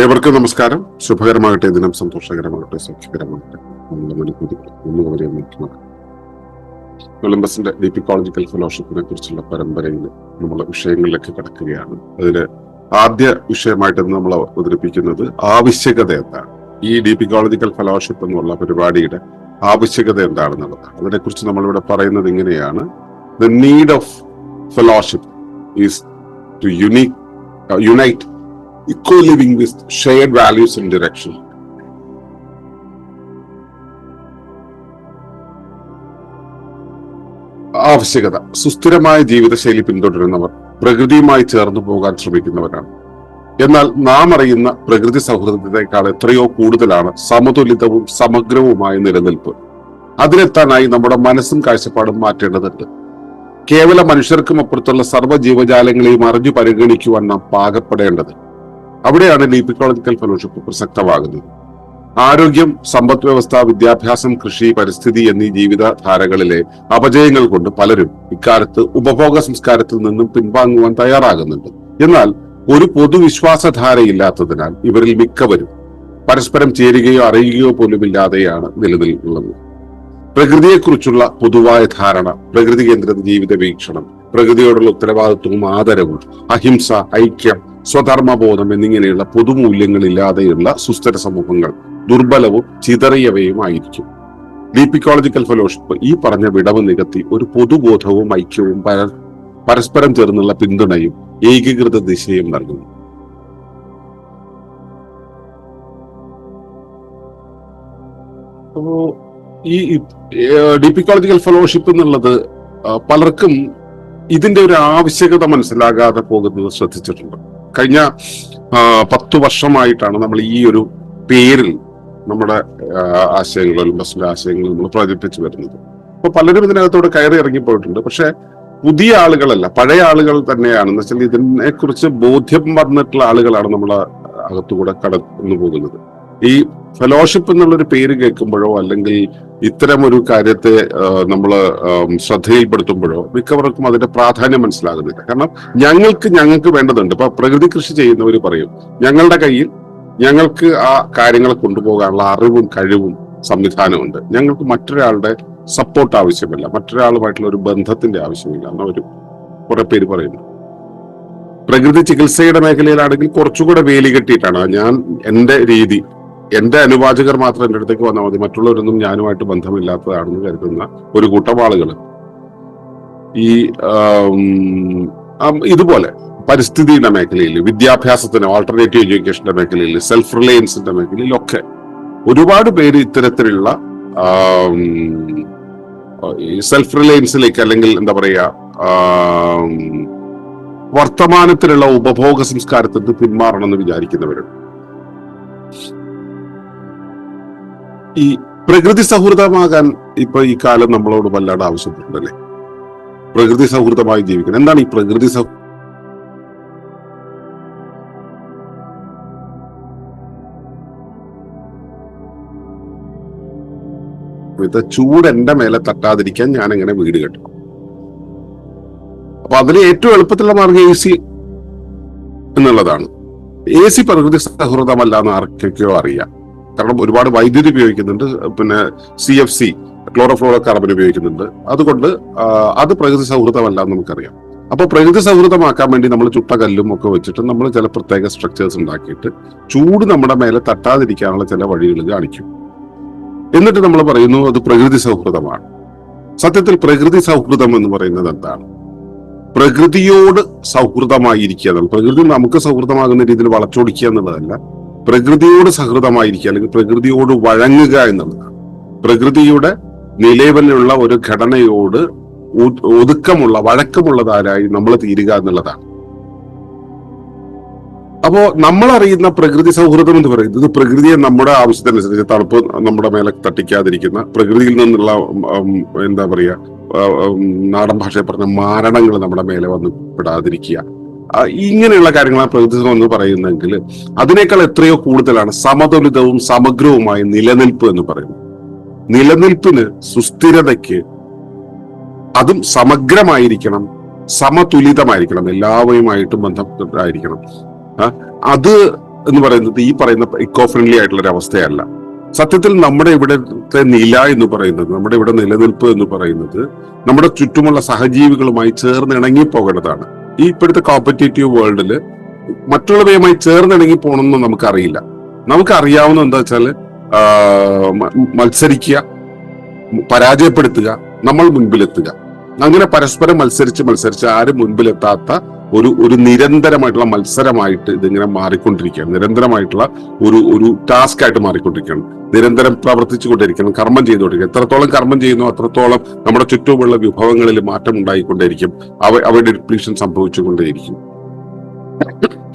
ഏവർക്കും നമസ്കാരം. ശുഭകരമാകട്ടെ. ദിനം സന്തോഷകരമാകട്ടെ. സൗഖ്യകരമാകട്ടെ നമ്മുടെ നോക്കണം കൊളംബസിന്റെ ഡി പി കോളജിക്കൽ ഫെലോഷിപ്പിനെ കുറിച്ചുള്ള പരമ്പരയിൽ നമ്മൾ വിഷയങ്ങളിലേക്ക് കടക്കുകയാണ്. അതിന് ആദ്യ വിഷയമായിട്ട് നമ്മൾ അവതരിപ്പിക്കുന്നത് ആവശ്യകത എന്താണ്? ഈ ഡി പി കോളജിക്കൽ ഫെലോഷിപ്പ് എന്നുള്ള പരിപാടിയുടെ ആവശ്യകത എന്താണെന്നുള്ളതാണ്. അതിനെക്കുറിച്ച് നമ്മളിവിടെ പറയുന്നത് ഇങ്ങനെയാണ്. The need of fellowship is to unique unite co-living with shared values and direction. ആവശ്യകത സുസ്ഥിരമായ ജീവിതശൈലി പിന്തുടരുന്നവർ പ്രകൃതിയുമായി ചേർന്നു പോകാൻ ശ്രമിക്കുന്നവരാണ്. എന്നാൽ നാം അറിയുന്ന പ്രകൃതി സൗഹൃദത്തെക്കാൾ എത്രയോ കൂടുതലാണ് സമതുലിതവും സമഗ്രവുമായ നിലനിൽപ്പ്. അതിനെത്താനായി നമ്മുടെ മനസ്സും കാഴ്ചപ്പാടും മാറ്റേണ്ടതുണ്ട്. കേവല മനുഷ്യർക്കും അപ്പുറത്തുള്ള സർവ ജീവജാലങ്ങളെയും അറിഞ്ഞു പരിഗണിക്കുവാൻ നാം പാകപ്പെടേണ്ടത് അവിടെയാണ് ലീപിക്കോളജിക്കൽ ഫെലോഷിപ്പ് പ്രസക്തമാകുന്നത്. ആരോഗ്യം സമ്പദ് വ്യവസ്ഥ വിദ്യാഭ്യാസം കൃഷി പരിസ്ഥിതി എന്നീ ജീവിതധാരകളിലെ അപജയങ്ങൾ കൊണ്ട് പലരും ഇക്കാലത്ത് ഉപഭോഗ സംസ്കാരത്തിൽ നിന്നും പിൻവാങ്ങുവാൻ തയ്യാറാകുന്നുണ്ട്. എന്നാൽ ഒരു പൊതുവിശ്വാസധാരയില്ലാത്തതിനാൽ ഇവരിൽ മിക്കവരും പരസ്പരം ചേരുകയോ അറിയുകയോ പോലും ഇല്ലാതെയാണ് നിലനിൽക്കുന്നത്. പ്രകൃതിയെക്കുറിച്ചുള്ള പൊതുവായ ധാരണ പ്രകൃതി കേന്ദ്രിത ജീവിത വീക്ഷണം പ്രകൃതിയോടുള്ള ഉത്തരവാദിത്വവും ആദരവും അഹിംസ ഐക്യം സ്വധർമ്മബോധം എന്നിങ്ങനെയുള്ള പൊതുമൂല്യങ്ങളില്ലാതെയുള്ള സുസ്ഥിര സമൂഹങ്ങൾ ദുർബലവും ചിതറിയവയുമായിരിക്കും. ഡീപിക്കോളജിക്കൽ ഫെലോഷിപ്പ് ഈ പറഞ്ഞ വിടവ് നികത്തി ഒരു പൊതുബോധവും ഐക്യവും പര- പരസ്പരം ചേർന്നുള്ള പിന്തുണയും ഏകീകൃത ദിശയും നൽകുന്നു. അപ്പോ ഈ ഡിപ്പിക്കോളജിക്കൽ ഫെലോഷിപ്പ് എന്നുള്ളത് പലർക്കും ഇതിന്റെ ഒരു ആവശ്യകത മനസ്സിലാകാതെ പോകുന്നത് ശ്രദ്ധിച്ചിട്ടുണ്ട്. കഴിഞ്ഞ പത്തു വർഷമായിട്ടാണ് നമ്മൾ ഈ ഒരു പേരിൽ നമ്മുടെ ആശയങ്ങൾ ഒളിമ്പസിന്റെ ആശയങ്ങൾ നമ്മൾ പ്രചരിപ്പിച്ചു വരുന്നത്. അപ്പൊ പലരും ഇതിനകത്തോട് കയറി ഇറങ്ങിപ്പോയിട്ടുണ്ട്. പക്ഷെ പുതിയ ആളുകളല്ല പഴയ ആളുകൾ തന്നെയാണ്. എന്ന് വെച്ചാൽ ഇതിനെ കുറിച്ച് ബോധ്യം വന്നിട്ടുള്ള ആളുകളാണ് നമ്മളെ അകത്തുകൂടെ കടന്നു പോകുന്നത് ഈ ഫെലോഷിപ്പ് എന്നുള്ളൊരു പേര് കേൾക്കുമ്പോഴോ അല്ലെങ്കിൽ ഇത്തരം ഒരു കാര്യത്തെ നമ്മൾ ശ്രദ്ധയിൽപ്പെടുത്തുമ്പോഴോ മിക്കവർക്കും അതിന്റെ പ്രാധാന്യം മനസ്സിലാകുന്നില്ല. കാരണം ഞങ്ങൾക്ക് ഞങ്ങൾക്ക് വേണ്ടതുണ്ട്. ഇപ്പൊ പ്രകൃതി കൃഷി ചെയ്യുന്നവർ പറയും ഞങ്ങളുടെ കയ്യിൽ ഞങ്ങൾക്ക് ആ കാര്യങ്ങളെ കൊണ്ടുപോകാനുള്ള അറിവും കഴിവും സംവിധാനമുണ്ട്. ഞങ്ങൾക്ക് മറ്റൊരാളുടെ സപ്പോർട്ട് ആവശ്യമില്ല. മറ്റൊരാളുമായിട്ടുള്ള ഒരു ബന്ധത്തിന്റെ ആവശ്യമില്ല. എന്ന് ഒരു കുറെ പേര് പറയുന്നു. പ്രകൃതി ചികിത്സയുടെ മേഖലയിലാണെങ്കിൽ കുറച്ചുകൂടെ വേലി കെട്ടിയിട്ടാണ്. ഞാൻ എന്റെ രീതി എന്റെ അനുവാചകർ മാത്രം എന്റെ അടുത്തേക്ക് വന്നാൽ മതി. മറ്റുള്ളവരൊന്നും ഞാനുമായിട്ട് ബന്ധമില്ലാത്തതാണെന്ന് കരുതുന്ന ഒരു കൂട്ടം ആളുകൾ. ഈ ഇതുപോലെ പരിസ്ഥിതിയുടെ മേഖലയിൽ വിദ്യാഭ്യാസത്തിന് ആൾട്ടർനേറ്റീവ് എഡ്യൂക്കേഷന്റെ മേഖലയിൽ സെൽഫ് റിലയൻസിന്റെ മേഖലയിൽ ഒക്കെ ഒരുപാട് പേര് ഇത്തരത്തിലുള്ള സെൽഫ് റിലയൻസിലേക്ക് അല്ലെങ്കിൽ എന്താ പറയാ വർത്തമാനത്തിലുള്ള ഉപഭോഗ സംസ്കാരത്തിൽ നിന്ന് പിന്മാറണമെന്ന് വിചാരിക്കുന്നവരുണ്ട്. ഈ പ്രകൃതി സൗഹൃദമാകാൻ ഇപ്പൊ ഈ കാലം നമ്മളോട് വല്ലാണ്ട് ആവശ്യപ്പെട്ടുണ്ടല്ലേ പ്രകൃതി സൗഹൃദമായി ജീവിക്കണം. എന്താണ് ഈ പ്രകൃതി സൗ ചൂട് എന്റെ മേലെ തട്ടാതിരിക്കാൻ ഞാൻ എങ്ങനെ വീട് കെട്ടും. അപ്പൊ അതിന് ഏറ്റവും എളുപ്പത്തിലുള്ള മാർഗം എ സി എന്നുള്ളതാണ്. എ സി പ്രകൃതി സൗഹൃദമല്ല എന്ന് ആർക്കൊക്കെയോ അറിയാം. കാരണം ഒരുപാട് വൈദ്യുതി ഉപയോഗിക്കുന്നുണ്ട്. പിന്നെ C F C chlorofluorocarbon ഉപയോഗിക്കുന്നുണ്ട്. അതുകൊണ്ട് അത് പ്രകൃതി സൗഹൃദമല്ല എന്ന് നമുക്കറിയാം. അപ്പോൾ പ്രകൃതി സൗഹൃദമാക്കാൻ വേണ്ടി നമ്മൾ ചുട്ട കല്ലും ഒക്കെ വെച്ചിട്ട് നമ്മൾ ചില പ്രത്യേക സ്ട്രക്ചേഴ്സ് ഉണ്ടാക്കിയിട്ട് ചൂട് നമ്മുടെ മേലെ തട്ടാതിരിക്കാനുള്ള ചില വഴികൾ കാണിക്കും. എന്നിട്ട് നമ്മൾ പറയുന്നു അത് പ്രകൃതി സൗഹൃദമാണ്. സത്യത്തിൽ പ്രകൃതി സൗഹൃദം എന്ന് പറയുന്നത് എന്താണ്? പ്രകൃതിയോട് സൗഹൃദമായിരിക്കുക പ്രകൃതി നമുക്ക് സൗഹൃദമാകുന്ന രീതിയിൽ വളച്ചൊടിക്കുക എന്നുള്ളതല്ല. പ്രകൃതിയോട് സഹൃദമായിരിക്കുക അല്ലെങ്കിൽ പ്രകൃതിയോട് വഴങ്ങുക എന്നുള്ളതാണ് പ്രകൃതിയുടെ നിലവിലുള്ള ഒരു ഘടനയോട് ഒതുക്കമുള്ള വഴക്കമുള്ളതാരായി നമ്മൾ തീരുക എന്നുള്ളതാണ്. അപ്പോ നമ്മൾ അറിയുന്ന പ്രകൃതി സൗഹൃദം എന്ന് പറയുന്നത് ഇത് പ്രകൃതിയെ നമ്മുടെ ആവശ്യത്തിനനുസരിച്ച് തണുപ്പ് നമ്മുടെ മേലെ തട്ടിക്കാതിരിക്കുന്ന പ്രകൃതിയിൽ നിന്നുള്ള എന്താ പറയാ നാടൻ ഭാഷയെ പറഞ്ഞ മാരണങ്ങൾ നമ്മുടെ മേലെ വന്ന് പെടാതിരിക്കുക. ഇങ്ങനെയുള്ള കാര്യങ്ങളാണ് പ്രകൃതി സൗഹൃദം എന്ന് പറയുന്നെങ്കിൽ അതിനേക്കാൾ എത്രയോ കൂടുതലാണ് സമതുലിതവും സമഗ്രവുമായ നിലനിൽപ്പ് എന്ന് പറയുന്നത്. നിലനിൽപ്പിന് സുസ്ഥിരതയ്ക്ക് അതും സമഗ്രമായിരിക്കണം സമതുലിതമായിരിക്കണം എല്ലാവരുമായിട്ടും ബന്ധപ്പെട്ടായിരിക്കണം. അത് എന്ന് പറയുന്നത് ഈ പറയുന്ന ഇക്കോ ഫ്രണ്ട്ലി ആയിട്ടുള്ള ഒരു അവസ്ഥയല്ല. സത്യത്തിൽ നമ്മുടെ ഇവിടുത്തെ നില എന്ന് പറയുന്നത് നമ്മുടെ ഇവിടെ നിലനിൽപ്പ് എന്ന് പറയുന്നത് നമ്മുടെ ചുറ്റുമുള്ള സഹജീവികളുമായി ചേർന്ന് ഇണങ്ങി പോകേണ്ടതാണ് ഈ ഇപ്പോഴത്തെ കോമ്പറ്റേറ്റീവ് വേൾഡിൽ മറ്റുള്ളവയുമായി ചേർന്നിണങ്ങി പോകണമെന്ന് നമുക്കറിയില്ല. നമുക്കറിയാവുന്ന എന്താ വെച്ചാൽ മത്സരിക്കുക പരാജയപ്പെടുത്തുക നമ്മൾ മുൻപിലെത്തുക. അങ്ങനെ പരസ്പരം മത്സരിച്ച് മത്സരിച്ച് ആരും മുൻപിലെത്താത്ത ഒരു ഒരു നിരന്തരമായിട്ടുള്ള മത്സരമായിട്ട് ഇതിങ്ങനെ മാറിക്കൊണ്ടിരിക്കുകയാണ്. നിരന്തരമായിട്ടുള്ള ഒരു ഒരു ടാസ്ക് ആയിട്ട് മാറിക്കൊണ്ടിരിക്കുകയാണ്. നിരന്തരം പ്രവർത്തിച്ചു കൊണ്ടിരിക്കണം കർമ്മം ചെയ്തുകൊണ്ടിരിക്കണം എത്രത്തോളം കർമ്മം ചെയ്യുന്നു അത്രത്തോളം നമ്മുടെ ചുറ്റുമുള്ള വിഭവങ്ങളിൽ മാറ്റം ഉണ്ടായിക്കൊണ്ടേയിരിക്കും. അവ അവയുടെ ഡിപ്ലീഷൻ സംഭവിച്ചുകൊണ്ടേയിരിക്കും.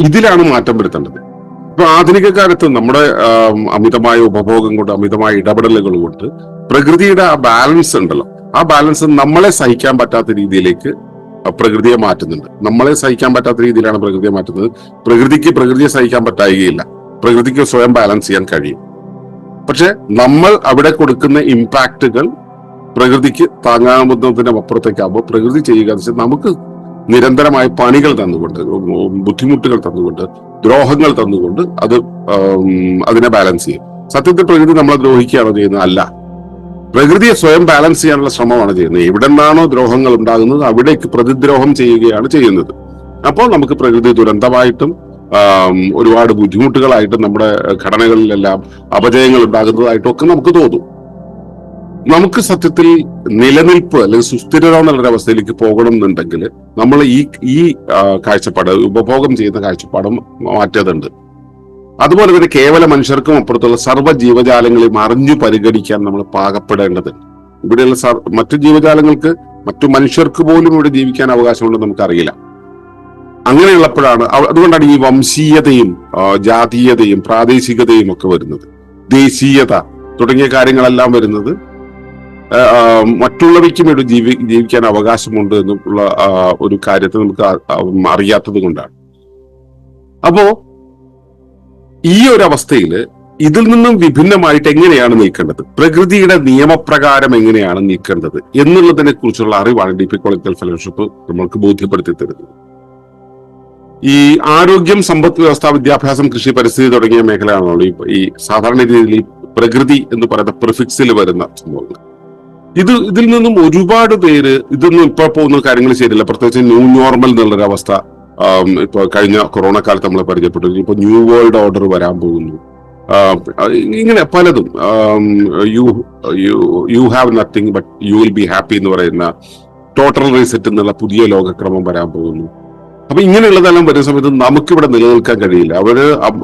ഇതിലാണ് മാറ്റം വരുത്തേണ്ടത്. ഇപ്പൊ ആധുനിക കാലത്ത് നമ്മുടെ അമിതമായ ഉപഭോഗം കൊണ്ട് അമിതമായ ഇടപെടലുകൾ കൊണ്ട് പ്രകൃതിയുടെ ആ ബാലൻസ് ഉണ്ടല്ലോ. ആ ബാലൻസ് നമ്മളെ സഹിക്കാൻ പറ്റാത്ത രീതിയിലേക്ക് പ്രകൃതിയെ മാറ്റുന്നുണ്ട്. നമ്മളെ സഹിക്കാൻ പറ്റാത്ത രീതിയിലാണ് പ്രകൃതിയെ മാറ്റുന്നത്. പ്രകൃതിക്ക് പ്രകൃതിയെ സഹിക്കാൻ പറ്റായികയില്ല. പ്രകൃതിക്ക് സ്വയം ബാലൻസ് ചെയ്യാൻ കഴിയും. പക്ഷെ നമ്മൾ അവിടെ കൊടുക്കുന്ന ഇമ്പാക്റ്റുകൾ പ്രകൃതിക്ക് താങ്ങാവുന്നതിന് അപ്പുറത്തേക്കാകുമ്പോൾ പ്രകൃതി ചെയ്യുക എന്ന് വെച്ചാൽ നമുക്ക് നിരന്തരമായ പണികൾ തന്നുകൊണ്ട് ബുദ്ധിമുട്ടുകൾ തന്നുകൊണ്ട് ദ്രോഹങ്ങൾ തന്നുകൊണ്ട് അത് അതിനെ ബാലൻസ് ചെയ്യും. സത്യത്തിൽ പ്രകൃതി നമ്മളെ ദ്രോഹിക്കുകയാണോ ചെയ്യുന്നത്? അല്ല. പ്രകൃതിയെ സ്വയം ബാലൻസ് ചെയ്യാനുള്ള ശ്രമമാണ് ചെയ്യുന്നത്. എവിടെ നിന്നാണോ ദ്രോഹങ്ങൾ ഉണ്ടാകുന്നത് അവിടേക്ക് പ്രതിദ്രോഹം ചെയ്യുകയാണ് ചെയ്യുന്നത്. അപ്പോൾ നമുക്ക് പ്രകൃതി ദുരന്തമായിട്ടും ഒരുപാട് ബുദ്ധിമുട്ടുകളായിട്ടും നമ്മുടെ ഘടനകളിലെല്ലാം അപജയങ്ങൾ ഉണ്ടാകുന്നതായിട്ടും ഒക്കെ നമുക്ക് തോന്നും. നമുക്ക് സത്യത്തിൽ നിലനിൽപ്പ് അല്ലെങ്കിൽ സുസ്ഥിരത എന്നുള്ള അവസ്ഥയിലേക്ക് പോകണം എന്നുണ്ടെങ്കിൽ നമ്മൾ ഈ ഈ കാഴ്ചപ്പാട് ഉപഭോഗം ചെയ്യുന്ന കാഴ്ചപ്പാടും മാറ്റേണ്ടതുണ്ട്. അതുപോലെ തന്നെ കേവല മനുഷ്യർക്കും അപ്പുറത്തുള്ള സർവ ജീവജാലങ്ങളെ മറിഞ്ഞു പരിഗണിക്കാൻ നമ്മൾ പാകപ്പെടേണ്ടതുണ്ട് ഇവിടെയുള്ള മറ്റു ജീവജാലങ്ങൾക്ക് മറ്റു മനുഷ്യർക്ക് പോലും ഇവിടെ ജീവിക്കാൻ അവകാശമുണ്ടെന്ന് നമുക്കറിയില്ല. അങ്ങനെയുള്ളപ്പോഴാണ് അതുകൊണ്ടാണ് ഈ വംശീയതയും ജാതീയതയും പ്രാദേശികതയും ഒക്കെ വരുന്നത്. ദേശീയത തുടങ്ങിയ കാര്യങ്ങളെല്ലാം വരുന്നത് മറ്റുള്ളവയ്ക്കും ഇവിടെ ജീവി ജീവിക്കാൻ അവകാശമുണ്ട് എന്നുള്ള ഒരു കാര്യത്തെ നമുക്ക് അറിയാത്തത് കൊണ്ടാണ്. അപ്പോ ഈ ഒരു അവസ്ഥയിൽ ഇതിൽ നിന്നും വിഭിന്നമായിട്ട് എങ്ങനെയാണ് നീക്കേണ്ടത്? പ്രകൃതിയുടെ നിയമപ്രകാരം എങ്ങനെയാണ് നീക്കേണ്ടത് എന്നുള്ളതിനെ കുറിച്ചുള്ള അറിവാണ് ഡി പി കോളിക്കൽ ഫെലോഷിപ്പ് നമ്മൾക്ക് ബോധ്യപ്പെടുത്തി തരുന്നത്. ഈ ആരോഗ്യം സമ്പദ് വ്യവസ്ഥ വിദ്യാഭ്യാസം കൃഷി പരിസ്ഥിതി തുടങ്ങിയ മേഖലയാണല്ലോ ഈ സാധാരണ രീതിയിൽ ഈ പ്രകൃതി എന്ന് പറയുന്ന പ്രിഫിക്സിൽ വരുന്ന സംഭവങ്ങൾ. ഇത് ഇതിൽ നിന്നും ഒരുപാട് പേര് ഇതൊന്നും ഇപ്പോൾ പോകുന്ന കാര്യങ്ങൾ ശരിയല്ല പ്രത്യേകിച്ച് ന്യൂ നോർമൽ എന്നുള്ളൊരു അവസ്ഥ ആം, ഇപ്പൊ കഴിഞ്ഞ കൊറോണ കാലത്ത് നമ്മൾ പരിചയപ്പെട്ടു ഇപ്പൊ ന്യൂ വേൾഡ് ഓർഡർ വരാൻ പോകുന്നു. ഇങ്ങനെ പലതും. You you you have nothing but you will be happy എന്ന് പറയുന്ന ടോട്ടൽ റീസെറ്റ് എന്നുള്ള പുതിയ ലോകക്രമം വരാൻ പോകുന്നു. അപ്പൊ ഇങ്ങനെയുള്ളതെല്ലാം വരുന്ന സമയത്ത് നമുക്കിവിടെ നിലനിൽക്കാൻ കഴിയില്ല. അവർ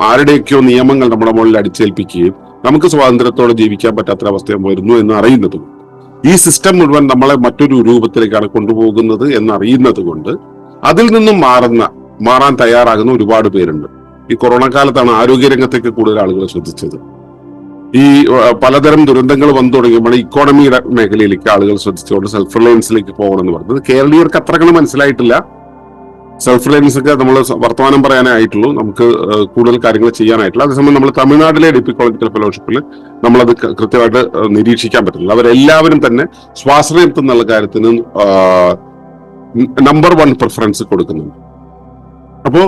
ആരുടെയൊക്കെയോ നിയമങ്ങൾ നമ്മുടെ മുകളിൽ അടിച്ചേൽപ്പിക്കുകയും നമുക്ക് സ്വാതന്ത്ര്യത്തോടെ ജീവിക്കാൻ പറ്റാത്ത അവസ്ഥ വരുന്നു എന്ന് അറിയുന്നതും ഈ സിസ്റ്റം മുഴുവൻ നമ്മളെ മറ്റൊരു രൂപത്തിലേക്കാണ് കൊണ്ടുപോകുന്നത് എന്നറിയുന്നത് കൊണ്ട് അതിൽ നിന്നും മാറുന്ന മാറാൻ തയ്യാറാകുന്ന ഒരുപാട് പേരുണ്ട്. ഈ കൊറോണ കാലത്താണ് ആരോഗ്യരംഗത്തേക്ക് കൂടുതൽ ആളുകൾ ശ്രദ്ധിച്ചത്. ഈ പലതരം ദുരന്തങ്ങൾ വന്നു തുടങ്ങിയപ്പോൾ ഇക്കോണമിയുടെ മേഖലയിലേക്ക് ആളുകൾ ശ്രദ്ധിച്ചുകൊണ്ട് സെൽഫ് റിലയൻസിലേക്ക് പോകണം എന്ന് പറഞ്ഞത്. കേരളീയർക്ക് അത്രക്കണം മനസ്സിലായിട്ടില്ല. സെൽഫ് റിലയൻസ് ഒക്കെ നമ്മൾ വർത്തമാനം പറയാനേ ആയിട്ടുള്ളൂ നമുക്ക് കൂടുതൽ കാര്യങ്ങൾ ചെയ്യാനായിട്ടുള്ളൂ അതേസമയം നമ്മൾ തമിഴ്നാട്ടിലെ ഡിപ്പിക്കോളജിക്കൽ ഫെലോഷിപ്പിൽ നമ്മളത് കൃത്യമായിട്ട് നിരീക്ഷിക്കാൻ പറ്റുന്നില്ല അവരെല്ലാവരും തന്നെ സ്വാശ്രയത്വം എന്നുള്ള കാര്യത്തിന് നമ്പർ വൺ പ്രിഫറൻസ് കൊടുക്കുന്നുണ്ട്. അപ്പോ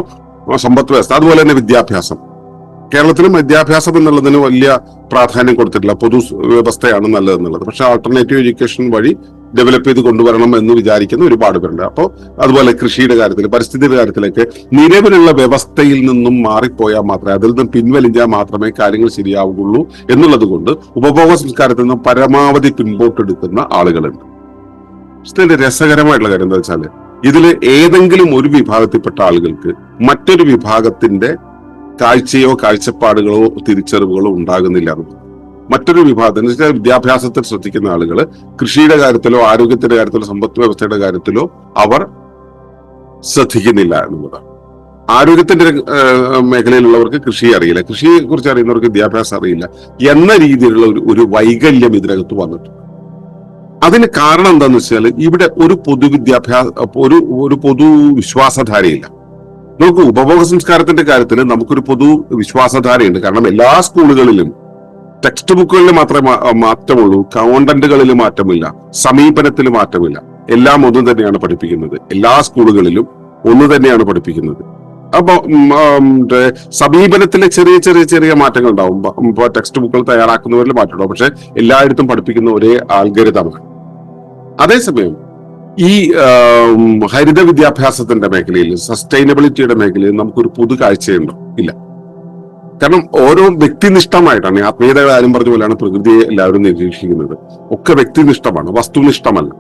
സമ്പത്ത് വ്യവസ്ഥ അതുപോലെ തന്നെ വിദ്യാഭ്യാസം. കേരളത്തിലും വിദ്യാഭ്യാസം എന്നുള്ളതിന് വലിയ പ്രാധാന്യം കൊടുത്തിട്ടില്ല. പൊതു വ്യവസ്ഥയാണ് നല്ലതെന്നുള്ളത്. പക്ഷെ ആൾട്ടർനേറ്റീവ് എഡ്യൂക്കേഷൻ വഴി ഡെവലപ്പ് ചെയ്ത് കൊണ്ടുവരണം എന്ന് വിചാരിക്കുന്ന ഒരുപാട് പേരുണ്ട്. അപ്പോൾ അതുപോലെ കൃഷിയുടെ കാര്യത്തിൽ പരിസ്ഥിതിയുടെ കാര്യത്തിലൊക്കെ നിലവിലുള്ള വ്യവസ്ഥയിൽ നിന്നും മാറിപ്പോയാൽ മാത്രമേ അതിൽ നിന്നും പിൻവലിഞ്ഞാൽ മാത്രമേ കാര്യങ്ങൾ ശരിയാവുകയുള്ളൂ എന്നുള്ളത് കൊണ്ട് ഉപഭോഗ സംസ്കാരത്തിൽ നിന്നും പരമാവധി പിൻപോട്ടെടുക്കുന്ന ആളുകളുണ്ട്. ഇതിന്റെ രസകരമായിട്ടുള്ള കാര്യം എന്താ വെച്ചാൽ ഇതിൽ ഏതെങ്കിലും ഒരു വിഭാഗത്തിൽപ്പെട്ട ആളുകൾക്ക് മറ്റൊരു വിഭാഗത്തിന്റെ കാഴ്ചയോ കാഴ്ചപ്പാടുകളോ തിരിച്ചറിവുകളോ ഉണ്ടാകുന്നില്ല എന്നുള്ളത്. മറ്റൊരു വിഭാഗത്തിന് വെച്ചാൽ വിദ്യാഭ്യാസത്തിൽ ശ്രദ്ധിക്കുന്ന ആളുകൾ കൃഷിയുടെ കാര്യത്തിലോ ആരോഗ്യത്തിന്റെ കാര്യത്തിലോ സമ്പദ് വ്യവസ്ഥയുടെ കാര്യത്തിലോ അവർ ശ്രദ്ധിക്കുന്നില്ല എന്നുള്ളതാണ്. ആരോഗ്യത്തിന്റെ മേഖലയിലുള്ളവർക്ക് കൃഷി അറിയില്ല. കൃഷിയെ കുറിച്ച് അറിയുന്നവർക്ക് വിദ്യാഭ്യാസം അറിയില്ല എന്ന രീതിയിലുള്ള ഒരു ഒരു വൈകല്യം ഇതിനകത്ത് വന്നിട്ടുണ്ട്. അതിന് കാരണം എന്താന്ന് വെച്ചാൽ ഇവിടെ ഒരു പൊതുവിദ്യാഭ്യാസ ഒരു ഒരു പൊതു വിശ്വാസധാരയില്ല. നമുക്ക് ഉപഭോഗ സംസ്കാരത്തിന്റെ കാര്യത്തിൽ നമുക്കൊരു പൊതു വിശ്വാസധാരയുണ്ട്. കാരണം എല്ലാ സ്കൂളുകളിലും ടെക്സ്റ്റ് ബുക്കുകളിൽ മാത്രമേ മാറ്റമുള്ളൂ. കോണ്ടന്റുകളിൽ മാറ്റമില്ല. സമീപനത്തിൽ മാറ്റമില്ല. എല്ലാം ഒന്നും തന്നെയാണ് പഠിപ്പിക്കുന്നത്. എല്ലാ സ്കൂളുകളിലും ഒന്ന് തന്നെയാണ് പഠിപ്പിക്കുന്നത്. അപ്പൊ സമീപനത്തിലെ ചെറിയ ചെറിയ ചെറിയ മാറ്റങ്ങൾ ഉണ്ടാവും ഇപ്പൊ- ടെക്സ്റ്റ് ബുക്കുകൾ തയ്യാറാക്കുന്നവരിൽ മാറ്റം ഉണ്ടാവും പക്ഷെ എല്ലായിടത്തും പഠിപ്പിക്കുന്ന ഒരേ ആൽഗരിതമാണ് അതേസമയം ഈ ഹരിത വിദ്യാഭ്യാസത്തിന്റെ മേഖലയിൽ സസ്റ്റൈനബിലിറ്റിയുടെ മേഖലയിൽ നമുക്കൊരു പുതു കാഴ്ചയുണ്ടോ. ഇല്ല. കാരണം ഓരോ വ്യക്തിനിഷ്ഠമായിട്ടാണ് ആത്മീയതയുടെ കാര്യം പറഞ്ഞ പോലെയാണ് പ്രകൃതിയെ എല്ലാവരും നിരീക്ഷിക്കുന്നത്. ഒക്കെ വ്യക്തിനിഷ്ഠമാണ് വസ്തുനിഷ്ഠമല്ല.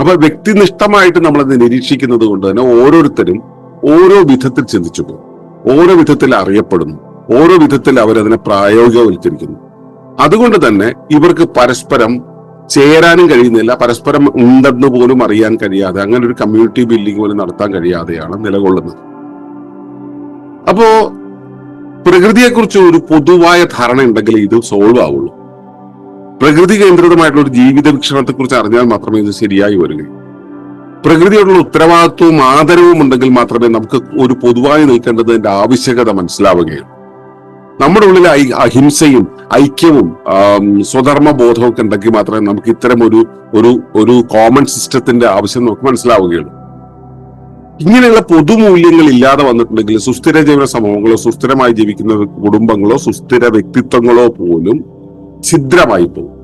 അപ്പൊ വ്യക്തിനിഷ്ഠമായിട്ട് നമ്മളത് നിരീക്ഷിക്കുന്നത് കൊണ്ട് തന്നെ ഓരോരുത്തരും ഓരോ വിധത്തിൽ ചിന്തിച്ചു പോകും. ഓരോ വിധത്തിൽ അറിയപ്പെടുന്നു. ഓരോ വിധത്തിൽ അവരതിനെ പ്രായോഗികവൽക്കരിക്കുന്നു. അതുകൊണ്ട് തന്നെ ഇവർക്ക് പരസ്പരം ചേരാനും കഴിയുന്നില്ല. പരസ്പരം ഉണ്ടെന്ന് പോലും അറിയാൻ കഴിയാതെ അങ്ങനെ ഒരു കമ്മ്യൂണിറ്റി ബിൽഡിംഗ് പോലും നടത്താൻ കഴിയാതെയാണ് നിലകൊള്ളുന്നത്. അപ്പോ പ്രകൃതിയെക്കുറിച്ച് ഒരു പൊതുവായ ധാരണ ഉണ്ടെങ്കിൽ ഇത് സോൾവ് ആവുള്ളൂ. പ്രകൃതി കേന്ദ്രിതമായിട്ടുള്ള ഒരു ജീവിത വീക്ഷണത്തെ കുറിച്ച് അറിഞ്ഞാൽ മാത്രമേ ഇത് ശരിയായി വരികയുള്ളൂ. പ്രകൃതിയോടുള്ള ഉത്തരവാദിത്വവും ആദരവും ഉണ്ടെങ്കിൽ മാത്രമേ നമുക്ക് ഒരു പൊതുവായി നിൽക്കേണ്ടതിന്റെ ആവശ്യകത മനസ്സിലാവുകയുള്ളൂ. നമ്മുടെ ഉള്ളിൽ ഐ- അഹിംസയും ഐക്യവും സ്വധർമ്മ ബോധവും ഒക്കെ ഉണ്ടെങ്കിൽ മാത്രമേ നമുക്ക് ഇത്തരം ഒരു ഒരു ഒരു കോമൺ സിസ്റ്റത്തിന്റെ ആവശ്യം നമുക്ക് മനസ്സിലാവുകയുള്ളൂ. ഇങ്ങനെയുള്ള പൊതുമൂല്യങ്ങൾ ഇല്ലാതെ വന്നിട്ടുണ്ടെങ്കിൽ സുസ്ഥിര ജീവന സമൂഹങ്ങളോ സുസ്ഥിരമായി ജീവിക്കുന്ന കുടുംബങ്ങളോ സുസ്ഥിര വ്യക്തിത്വങ്ങളോ പോലും ഛിദ്രമായി പോകും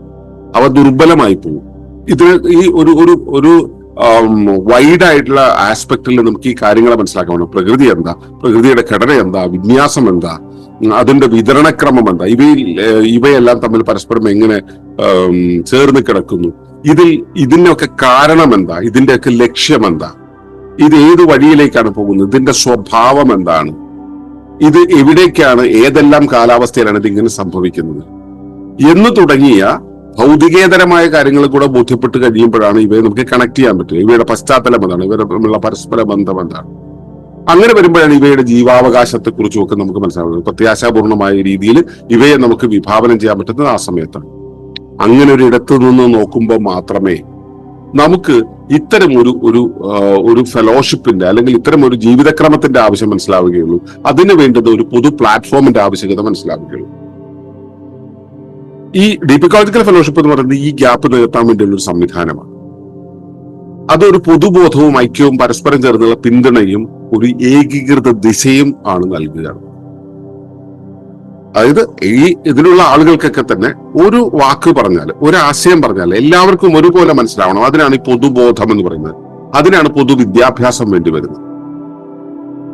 അവ ദുർബലമായി പോകും ഇതിന് ഈ ഒരു ഒരു ഒരു വൈഡ് ആയിട്ടുള്ള ആസ്പെക്റ്റിൽ നമുക്ക് ഈ കാര്യങ്ങളെ മനസ്സിലാക്കാൻ പ്രകൃതി എന്താ? പ്രകൃതിയുടെ ഘടന എന്താ? വിന്യാസം എന്താ? അതിന്റെ വിതരണക്രമം എന്താ? ഇവയിൽ ഇവയെല്ലാം തമ്മിൽ പരസ്പരം എങ്ങനെ ചേർന്ന് കിടക്കുന്നു? ഇതിൽ ഇതിനൊക്കെ കാരണം എന്താ? ഇതിന്റെയൊക്കെ ലക്ഷ്യം എന്താ? ഇത് ഏത് വഴിയിലേക്കാണ് പോകുന്നത്? ഇതിന്റെ സ്വഭാവം എന്താണ്? ഇത് എവിടേക്കാണ് ഏതെല്ലാം കാലാവസ്ഥയിലാണ് ഇത് ഇങ്ങനെ സംഭവിക്കുന്നത്? എന്ന് തുടങ്ങിയ ഭൗതികേതരമായ കാര്യങ്ങൾ കൂടെ ബോധ്യപ്പെട്ട് കഴിയുമ്പോഴാണ് ഇവയെ നമുക്ക് കണക്ട് ചെയ്യാൻ പറ്റുക. ഇവയുടെ പശ്ചാത്തലം എന്താണ്? ഇവരെ തമ്മിലുള്ള പരസ്പര ബന്ധം എന്താണ്? അങ്ങനെ വരുമ്പോഴാണ് ഇവയുടെ ജീവാവകാശത്തെ കുറിച്ചും ഒക്കെ നമുക്ക് മനസ്സിലാവുന്നത്. പ്രത്യാശാപൂർണമായ രീതിയിൽ ഇവയെ നമുക്ക് വിഭാവനം ചെയ്യാൻ പറ്റുന്നത് ആ സമയത്താണ്. അങ്ങനെ ഒരു ഇടത്തു നിന്ന് നോക്കുമ്പോൾ മാത്രമേ നമുക്ക് ഇത്തരം ഒരു ഒരു ഒരു ഫെലോഷിപ്പിന്റെ അല്ലെങ്കിൽ ഇത്തരം ഒരു ജീവിതക്രമത്തിന്റെ ആവശ്യം മനസ്സിലാവുകയുള്ളൂ. അതിന് വേണ്ടത് ഒരു പൊതു പ്ലാറ്റ്ഫോമിന്റെ ആവശ്യകത മനസ്സിലാവുകയുള്ളൂ. ഈ ഡിപ്പിക്കോളജിക്കൽ ഫെലോഷിപ്പ് എന്ന് പറയുന്നത് ഈ ഗ്യാപ്പ് നികത്താൻ വേണ്ടിയുള്ള ഒരു സംവിധാനമാണ്. അതൊരു പൊതുബോധവും ഐക്യവും പരസ്പരം ചേർന്നുള്ള പിന്തുണയും ഒരു ഏകീകൃത ദിശയും ആണ് നൽകുക. അതായത് ഈ ഇതിലുള്ള ആളുകൾക്കൊക്കെ തന്നെ ഒരു വാക്ക് പറഞ്ഞാൽ ഒരു ആശയം പറഞ്ഞാൽ എല്ലാവർക്കും ഒരുപോലെ മനസ്സിലാവണം. അതിനാണ് ഈ പൊതുബോധം എന്ന് പറയുന്നത്. അതിനാണ് പൊതുവിദ്യാഭ്യാസം വേണ്ടി വരുന്നത്.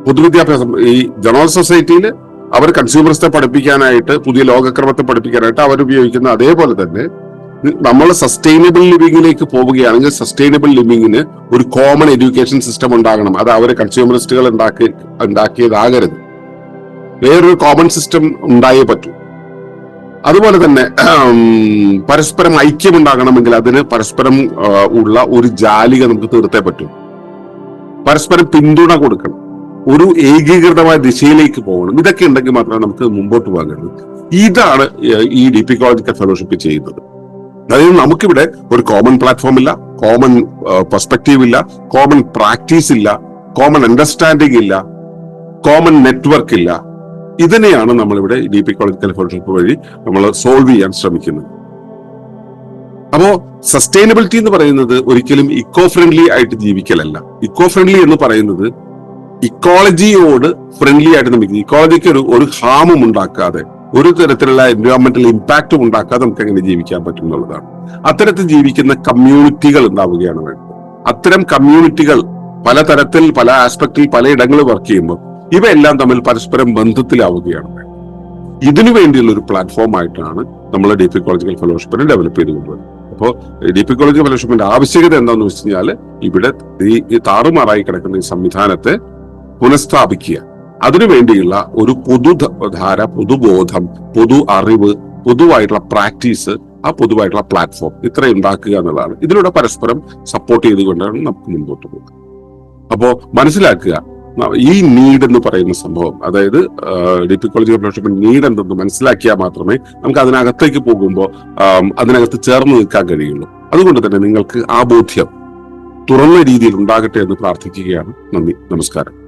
പൊതുവിദ്യാഭ്യാസം ഈ ജനറൽ സൊസൈറ്റിയിൽ അവർ കൺസ്യൂമേഴ്സിനെ പഠിപ്പിക്കാനായിട്ട് പുതിയ ലോകക്രമത്തെ പഠിപ്പിക്കാനായിട്ട് അവർ ഉപയോഗിക്കുന്ന അതേപോലെ തന്നെ നമ്മൾ സസ്റ്റൈനബിൾ ലിവിങ്ങിലേക്ക് പോവുകയാണെങ്കിൽ സസ്റ്റൈനബിൾ ലിവിങ്ങിന് ഒരു കോമൺ എഡ്യൂക്കേഷൻ സിസ്റ്റം ഉണ്ടാകണം. അത് അവർ കൺസ്യൂമറിസ്റ്റുകൾ ഉണ്ടാക്കി ഉണ്ടാക്കിയതാകരുത്. വേറൊരു കോമൺ സിസ്റ്റം ഉണ്ടായേ പറ്റൂ. അതുപോലെ തന്നെ പരസ്പരം ഐക്യം ഉണ്ടാകണമെങ്കിൽ അതിന് പരസ്പരം ഉള്ള ഒരു ജാലിക നമുക്ക് തീർത്തേ പറ്റൂ. പരസ്പരം പിന്തുണ കൊടുക്കണം. ഒരു ഏകീകൃതമായ ദിശയിലേക്ക് പോകണം. ഇതൊക്കെ ഉണ്ടെങ്കിൽ മാത്രമേ നമുക്ക് മുമ്പോട്ട് പോകാൻ ഇതാണ് ഈ ഡി പി ഡിപ്പിക്കോളജിക്കൽ ഫെലോഷിപ്പ് ചെയ്യുന്നത്. അതായത് നമുക്കിവിടെ ഒരു കോമൺ പ്ലാറ്റ്ഫോം ഇല്ല കോമൺ പെർസ്പെക്റ്റീവ് ഇല്ല കോമൺ പ്രാക്ടീസ് ഇല്ല കോമൺ അണ്ടർസ്റ്റാൻഡിംഗ് ഇല്ല കോമൺ നെറ്റ്വർക്ക് ഇല്ല. ഇതിനെയാണ് നമ്മളിവിടെ ഡി പി ഡിപ്പിക്കോളജിക്കൽ ഫെലോഷിപ്പ് വഴി നമ്മൾ സോൾവ് ചെയ്യാൻ ശ്രമിക്കുന്നത്. അപ്പോ സസ്റ്റൈനബിലിറ്റി എന്ന് പറയുന്നത് ഒരിക്കലും ഇക്കോ ഫ്രണ്ട്ലി ആയിട്ട് ജീവിക്കലല്ല. ഇക്കോ ഫ്രണ്ട്ലി എന്ന് പറയുന്നത് ഇക്കോളജിയോട് ഫ്രണ്ട്ലി ആയിട്ട് നമുക്ക് ഇക്കോളജിക്ക് ഒരു ഒരു ഹാമും ഉണ്ടാക്കാതെ ഒരു തരത്തിലുള്ള എൻവയോൺമെന്റൽ ഇമ്പാക്റ്റും ഉണ്ടാക്കാതെ നമുക്ക് എങ്ങനെ ജീവിക്കാൻ പറ്റും എന്നുള്ളതാണ്. അത്തരത്തിൽ ജീവിക്കുന്ന കമ്മ്യൂണിറ്റികൾ ഉണ്ടാവുകയാണ് വേണ്ടത്. അത്തരം കമ്മ്യൂണിറ്റികൾ പല പലതരത്തിൽ പല ആസ്പെക്റ്റിൽ പലയിടങ്ങളിൽ വർക്ക് ചെയ്യുമ്പോൾ ഇവയെല്ലാം തമ്മിൽ പരസ്പരം ബന്ധത്തിലാവുകയാണ് ഇതിനു വേണ്ടിയുള്ള ഒരു പ്ലാറ്റ്ഫോം ആയിട്ടാണ് നമ്മൾ ഡിപ്പിക്കോളജിക്കൽ ഫെലോഷിപ്പിനെ ഡെവലപ്പ് ചെയ്ത് കൊണ്ടുവരുന്നത്. അപ്പോൾ ഡിപ്പിക്കോളജിക്കൽ ഫെലോഷിപ്പിന്റെ ആവശ്യകത എന്താണെന്ന് വെച്ച് കഴിഞ്ഞാൽ ഇവിടെ ഈ താറുമാറായി കിടക്കുന്ന ഈ സംവിധാനത്തെ പുനഃസ്ഥാപിക്കുക. അതിനുവേണ്ടിയുള്ള ഒരു പൊതുധാര പൊതുബോധം പൊതു അറിവ് പൊതുവായിട്ടുള്ള പ്രാക്ടീസ് ആ പൊതുവായിട്ടുള്ള പ്ലാറ്റ്ഫോം ഇത്ര ഉണ്ടാക്കുക എന്നുള്ളതാണ്. ഇതിലൂടെ പരസ്പരം സപ്പോർട്ട് ചെയ്തുകൊണ്ടാണ് നമുക്ക് മുൻപോട്ട് പോകുക അപ്പോ മനസ്സിലാക്കുക ഈ നീഡ് എന്ന് പറയുന്ന സംഭവം അതായത് ഡിപി കോളേജ് ഓഫ് ഫെലോഷിപ്പിന്റെ നീഡ് എന്തെന്ന് മനസ്സിലാക്കിയാൽ മാത്രമേ നമുക്ക് അതിനകത്തേക്ക് പോകുമ്പോൾ അതിനകത്ത് ചേർന്ന് നിൽക്കാൻ കഴിയുള്ളൂ. അതുകൊണ്ട് തന്നെ നിങ്ങൾക്ക് ആ ബോധ്യം തുറന്ന രീതിയിൽ ഉണ്ടാകട്ടെ എന്ന് പ്രാർത്ഥിക്കുകയാണ്. നന്ദി നമസ്കാരം.